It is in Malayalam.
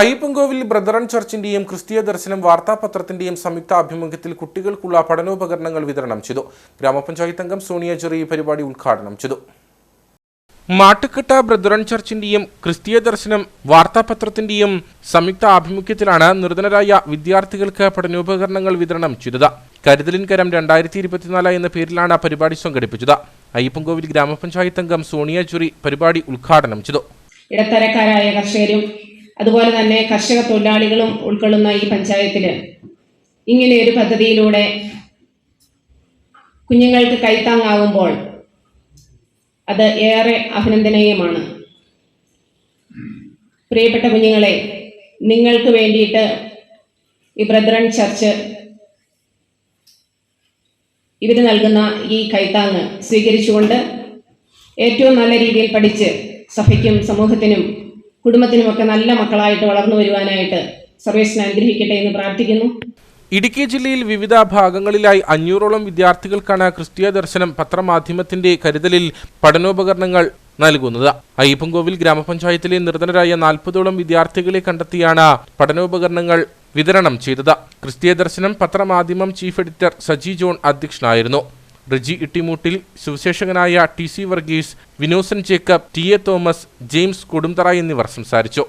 അയ്യപ്പൻകോവിൽ ബ്രദറൻ ചർച്ചിന്റെയും ക്രിസ്തീയ ദർശനം വാർത്താപത്രത്തിന്റെയും സംയുക്ത ആഭിമുഖ്യത്തിൽ കുട്ടികൾക്കുള്ള പഠനോപകരണങ്ങൾ വിതരണം ചെയ്തു. ഗ്രാമപഞ്ചായത്ത് അംഗം സോണിയ ജെറി പരിപാടി ഉദ്ഘാടനം ചെയ്തു. മാട്ടുക്കട്ട ബ്രദറൻ ചർച്ചിന്റെയും ക്രിസ്തീയ ദർശനം വാർത്താപത്രത്തിന്റെയും സംയുക്ത ആഭിമുഖ്യത്തിലാണ് നിർധനരായ വിദ്യാർത്ഥികൾക്ക് പഠനോപകരണങ്ങൾ വിതരണം ചെയ്തത്. കരുതലിൻകരം രണ്ടായിരത്തി ഇരുപത്തിനാല് എന്ന പേരിലാണ് പരിപാടി സംഘടിപ്പിച്ചത്. അയ്യപ്പൻകോവിൽ ഗ്രാമപഞ്ചായത്ത് അംഗം സോണിയ ജുറി പരിപാടി ഉദ്ഘാടനം ചെയ്തു. ഇടത്തരക്കാരായ കർഷകരും അതുപോലെ തന്നെ കർഷക തൊഴിലാളികളും ഉൾക്കൊള്ളുന്ന ഈ പഞ്ചായത്തിൽ ഇങ്ങനെ ഒരു പദ്ധതിയിലൂടെ കുഞ്ഞുങ്ങൾക്ക് കൈത്താങ്ങാകുമ്പോൾ അത് ഏറെ അഭിനന്ദനീയമാണ്. പ്രിയപ്പെട്ട കുഞ്ഞുങ്ങളെ നിങ്ങൾക്ക് വേണ്ടിയിട്ട് ഈ ബ്രദ്രൺ ചർച്ച് ഇവർ നൽകുന്ന ഈ കൈത്താങ്ങ് സ്വീകരിച്ചുകൊണ്ട് ഏറ്റവും നല്ല രീതിയിൽ പഠിച്ച് സഭയ്ക്കും സമൂഹത്തിനും കുടുംബത്തിനുമൊക്കെ നല്ല മക്കളായിട്ട് വളർന്നു വരുവാനായിട്ട് സർവേശ്വരൻ അനുഗ്രഹിക്കട്ടെ എന്ന് പ്രാർത്ഥിക്കുന്നു. ഇടുക്കി ജില്ലയിൽ വിവിധ ഭാഗങ്ങളിലായി അഞ്ഞൂറോളം വിദ്യാർത്ഥികൾക്കാണ് ക്രിസ്തീയ ദർശനം പത്രമാധ്യമത്തിന്റെ കരുതലിൽ പഠനോപകരണങ്ങൾ നൽകുന്നത്. അയ്യപ്പൻകോവിൽ ഗ്രാമപഞ്ചായത്തിലെ നിർധനരായ നാൽപ്പതോളം വിദ്യാർത്ഥികളെ കണ്ടെത്തിയാണ് പഠനോപകരണങ്ങൾ വിതരണം ചെയ്തത്. ക്രിസ്തീയ ദർശനം പത്രമാധ്യമം ചീഫ് എഡിറ്റർ സജി ജോൺ അധ്യക്ഷനായിരുന്നു. Riji Ittimoottil സുവിശേഷകനായ T C Varghese Vinosan Jacob T A Thomas James Kodumthara എന്നിവർ സംസാരിച്ചു.